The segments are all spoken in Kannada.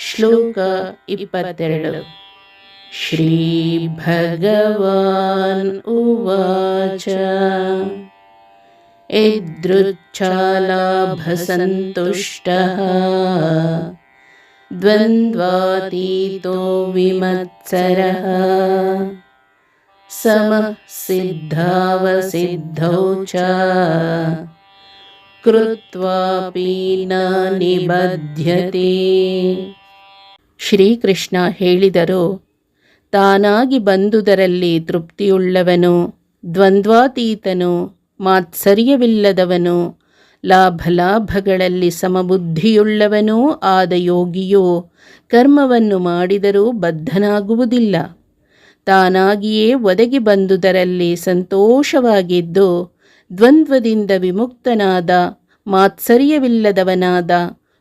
ಶ್ಲೋಕ ಇಪ್ಪತ್ತೆರಡು ಶ್ರೀ ಭಗವಾನ್ ಉವಾಚ ಇದೃಚ್ಛಾಲಾಭಸಂತುಷ್ಟಃ द्वन्द्वातीतो विमत्सरः समः सिद्धावसिद्धौ च ಕೃತ್ವಾಪಿ ನ ನಿಬಧ್ಯತೆ ಶ್ರೀಕೃಷ್ಣ ಹೇಳಿದರು. ತಾನಾಗಿ ಬಂದುದರಲ್ಲಿ ತೃಪ್ತಿಯುಳ್ಳವನು, ದ್ವಂದ್ವಾತೀತನು ಮಾತ್ಸರ್ಯವಿಲ್ಲದವನು ಲಾಭಲಾಭಗಳಲ್ಲಿ ಸಮಬುದ್ಧಿಯುಳ್ಳವನೂ ಆದ ಯೋಗಿಯು ಕರ್ಮವನ್ನು ಮಾಡಿದರೂ ಬದ್ಧನಾಗುವುದಿಲ್ಲ. ತಾನಾಗಿಯೇ ಒದಗಿ ಬಂದುದರಲ್ಲಿ ಸಂತೋಷವಾಗಿದ್ದು, ದ್ವಂದ್ವದಿಂದ ವಿಮುಕ್ತನಾದ ಮಾತ್ಸರ್ಯವಿಲ್ಲದವನಾದ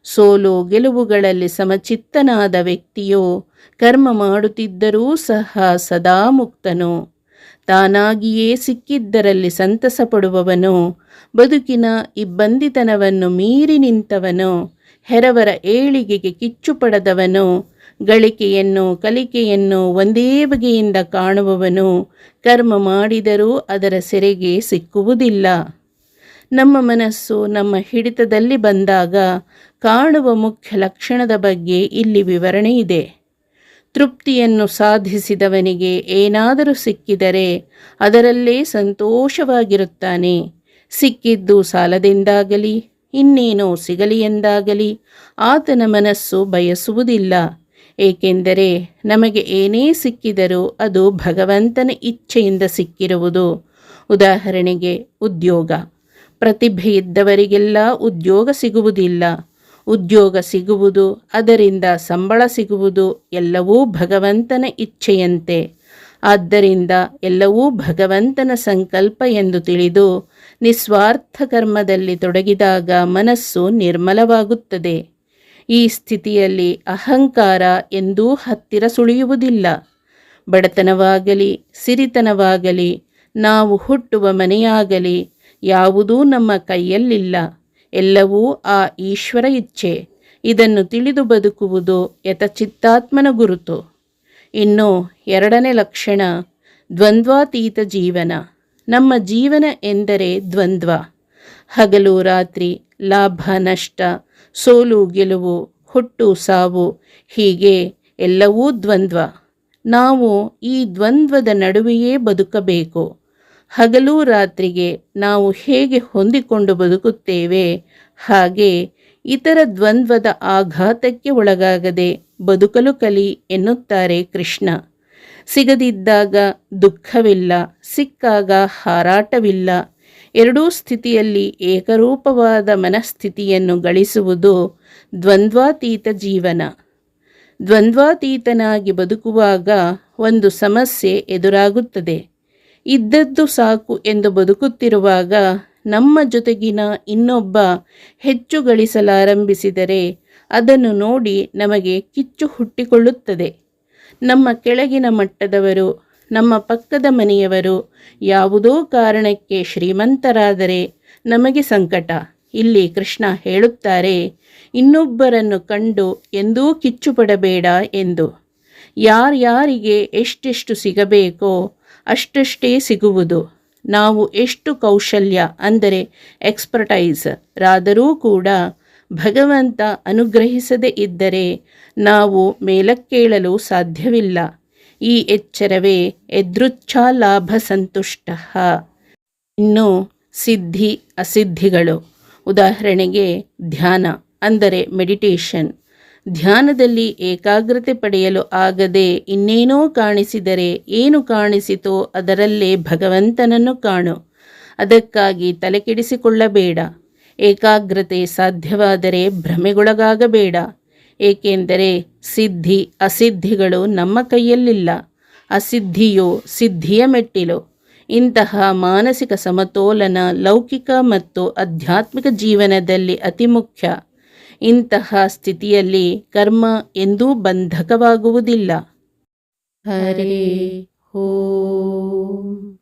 ಸೋಲು ಗೆಲುವುಗಳಲ್ಲಿ ಸಮಚಿತ್ತನಾದ ವ್ಯಕ್ತಿಯು ಕರ್ಮ ಮಾಡುತ್ತಿದ್ದರೂ ಸಹ ಸದಾ ಮುಕ್ತನು. ತಾನಾಗಿಯೇ ಸಿಕ್ಕಿದ್ದರಲ್ಲಿ ಸಂತಸ ಪಡುವವನು ಬದುಕಿನ ಇಬ್ಬಂದಿತನವನ್ನು ಮೀರಿ ನಿಂತವನು, ಹೆರವರ ಏಳಿಗೆಗೆ ಕಿಚ್ಚು ಪಡೆದವನು, ಗಳಿಕೆಯನ್ನು ಕಲಿಕೆಯನ್ನು ಒಂದೇ ಬಗೆಯಿಂದ ಕಾಣುವವನು, ಕರ್ಮ ಮಾಡಿದರೂ ಅದರ ಸೆರೆಗೆ ಸಿಕ್ಕುವುದಿಲ್ಲ. ನಮ್ಮ ಮನಸ್ಸು ನಮ್ಮ ಹಿಡಿತದಲ್ಲಿ ಬಂದಾಗ ಕಾಣುವ ಮುಖ್ಯ ಲಕ್ಷಣದ ಬಗ್ಗೆ ಇಲ್ಲಿ ವಿವರಣೆ ಇದೆ. ತೃಪ್ತಿಯನ್ನು ಸಾಧಿಸಿದವನಿಗೆ ಏನಾದರೂ ಸಿಕ್ಕಿದರೆ ಅದರಲ್ಲೇ ಸಂತೋಷವಾಗಿರುತ್ತಾನೆ. ಸಿಕ್ಕಿದ್ದು ಸಾಲದಿಂದಾಗಲಿ, ಇನ್ನೇನೋ ಸಿಗಲಿ ಎಂದಾಗಲಿ, ಆತನ ಮನಸ್ಸು ಬಯಸುವುದಿಲ್ಲ. ಏಕೆಂದರೆ ನಮಗೆ ಏನೇ ಸಿಕ್ಕಿದರೂ ಅದು ಭಗವಂತನ ಇಚ್ಛೆಯಿಂದ ಸಿಕ್ಕಿರುವುದು. ಉದಾಹರಣೆಗೆ, ಉದ್ಯೋಗ. ಪ್ರತಿಭೆ ಇದ್ದವರಿಗೆಲ್ಲ ಉದ್ಯೋಗ ಸಿಗುವುದಿಲ್ಲ. ಉದ್ಯೋಗ ಸಿಗುವುದು, ಅದರಿಂದ ಸಂಬಳ ಸಿಗುವುದು, ಎಲ್ಲವೂ ಭಗವಂತನ ಇಚ್ಛೆಯಂತೆ. ಆದ್ದರಿಂದ ಎಲ್ಲವೂ ಭಗವಂತನ ಸಂಕಲ್ಪ ಎಂದು ತಿಳಿದು ನಿಸ್ವಾರ್ಥ ಕರ್ಮದಲ್ಲಿ ತೊಡಗಿದಾಗ ಮನಸ್ಸು ನಿರ್ಮಲವಾಗುತ್ತದೆ. ಈ ಸ್ಥಿತಿಯಲ್ಲಿ ಅಹಂಕಾರ ಎಂದೂ ಹತ್ತಿರ ಸುಳಿಯುವುದಿಲ್ಲ. ಬಡತನವಾಗಲಿ, ಸಿರಿತನವಾಗಲಿ, ನಾವು ಹುಟ್ಟುವ ಮನೆಯಾಗಲಿ, ಯಾವುದೂ ನಮ್ಮ ಕೈಯಲ್ಲಿಲ್ಲ. ಎಲ್ಲವೂ ಆ ಈಶ್ವರ ಇಚ್ಛೆ. ಇದನ್ನು ತಿಳಿದು ಬದುಕುವುದು ಯಥಚಿತ್ತಾತ್ಮನ ಗುರುತು. ಇನ್ನು ಎರಡನೇ ಲಕ್ಷಣ, ದ್ವಂದ್ವಾತೀತ ಜೀವನ. ನಮ್ಮ ಜೀವನ ಎಂದರೆ ದ್ವಂದ್ವ. ಹಗಲು, ರಾತ್ರಿ, ಲಾಭ, ನಷ್ಟ, ಸೋಲು, ಗೆಲುವು, ಹುಟ್ಟು, ಸಾವು, ಹೀಗೆ ಎಲ್ಲವೂ ದ್ವಂದ್ವ. ನಾವು ಈ ದ್ವಂದ್ವದ ನಡುವೆಯೇ ಬದುಕಬೇಕು. ಹಗಲು ರಾತ್ರಿಗೆ ನಾವು ಹೇಗೆ ಹೊಂದಿಕೊಂಡು ಬದುಕುತ್ತೇವೆ? ಹಾಗೆ ಇತರ ದ್ವಂದ್ವದ ಆಘಾತಕ್ಕೆ ಒಳಗಾಗದೆ ಬದುಕಲು ಕಲಿ ಎನ್ನುತ್ತಾರೆ ಕೃಷ್ಣ. ಸಿಗದಿದ್ದಾಗ ದುಃಖವಿಲ್ಲ, ಸಿಕ್ಕಾಗ ಹಾರಾಟವಿಲ್ಲ. ಎರಡೂ ಸ್ಥಿತಿಯಲ್ಲಿ ಏಕರೂಪವಾದ ಮನಸ್ಥಿತಿಯನ್ನು ಗಳಿಸುವುದು ದ್ವಂದ್ವಾತೀತ ಜೀವನ. ದ್ವಂದ್ವಾತೀತನಾಗಿ ಬದುಕುವಾಗ ಒಂದು ಸಮಸ್ಯೆ ಎದುರಾಗುತ್ತದೆ. ಇದ್ದದ್ದು ಸಾಕು ಎಂದು ಬದುಕುತ್ತಿರುವಾಗ ನಮ್ಮ ಜೊತೆಗಿನ ಇನ್ನೊಬ್ಬ ಹೆಚ್ಚು ಗಳಿಸಲಾರಂಭಿಸಿದರೆ ಅದನ್ನು ನೋಡಿ ನಮಗೆ ಕಿಚ್ಚು ಹುಟ್ಟಿಕೊಳ್ಳುತ್ತದೆ. ನಮ್ಮ ಕೆಳಗಿನ ಮಟ್ಟದವರು, ನಮ್ಮ ಪಕ್ಕದ ಮನೆಯವರು ಯಾವುದೋ ಕಾರಣಕ್ಕೆ ಶ್ರೀಮಂತರಾದರೆ ನಮಗೆ ಸಂಕಟ. ಇಲ್ಲಿ ಕೃಷ್ಣ ಹೇಳುತ್ತಾರೆ, ಇನ್ನೊಬ್ಬರನ್ನು ಕಂಡು ಎಂದೂ ಕಿಚ್ಚು ಪಡಬೇಡ ಎಂದು. ಯಾರ್ಯಾರಿಗೆ ಎಷ್ಟೆಷ್ಟು ಸಿಗಬೇಕೋ ಅಷ್ಟಷ್ಟೇ ಸಿಗುವುದು. ನಾವು ಎಷ್ಟು ಕೌಶಲ್ಯ ಅಂದರೆ ಎಕ್ಸ್ಪರ್ಟೈಸ್. ರಾದರೂ ಕೂಡ ಭಗವಂತ ಅನುಗ್ರಹಿಸದೇ ಇದ್ದರೆ ನಾವು ಮೇಲಕ್ಕೇಳಲು ಸಾಧ್ಯವಿಲ್ಲ. ಈ ಎಚ್ಚರವೇ ಎದೃಚ್ಛಾಲಾಭ ಸಂತುಷ್ಟ. ಇನ್ನು ಸಿದ್ಧಿ ಅಸಿದ್ಧಿಗಳು. ಉದಾಹರಣೆಗೆ ಧ್ಯಾನ ಅಂದರೆ ಮೆಡಿಟೇಷನ್. ಧ್ಯಾನದಲ್ಲಿ ಏಕಾಗ್ರತೆ ಪಡೆಯಲು ಆಗದೆ ಇನ್ನೇನೋ ಕಾಣಿಸಿದರೆ ಏನು ಕಾಣಿಸಿತೋ ಅದರಲ್ಲೇ ಭಗವಂತನನ್ನು ಕಾಣು. ಅದಕ್ಕಾಗಿ ತಲೆಕೆಡಿಸಿಕೊಳ್ಳಬೇಡ. ಏಕಾಗ್ರತೆ ಸಾಧ್ಯವಾದರೆ ಭ್ರಮೆಗೊಳಗಾಗಬೇಡ. ಏಕೆಂದರೆ ಸಿದ್ಧಿ ಅಸಿದ್ಧಿಗಳು ನಮ್ಮ ಕೈಯಲ್ಲಿಲ್ಲ. ಅಸಿದ್ಧಿಯೋ ಸಿದ್ಧಿಯ ಮೆಟ್ಟಿಲು. ಇಂತಹ ಮಾನಸಿಕ ಸಮತೋಲನ ಲೌಕಿಕ ಮತ್ತು ಆಧ್ಯಾತ್ಮಿಕ ಜೀವನದಲ್ಲಿ ಅತಿ ಮುಖ್ಯ. ಇಂತಹ ಸ್ಥಿತಿಯಲ್ಲಿ ಕರ್ಮ ಎಂದೂ ಬಂಧಕವಾಗುವುದಿಲ್ಲ. ಹರೇ ಓಂ.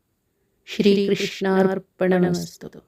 ಶ್ರೀಕೃಷ್ಣಾರ್ಪಣಮಸ್ತು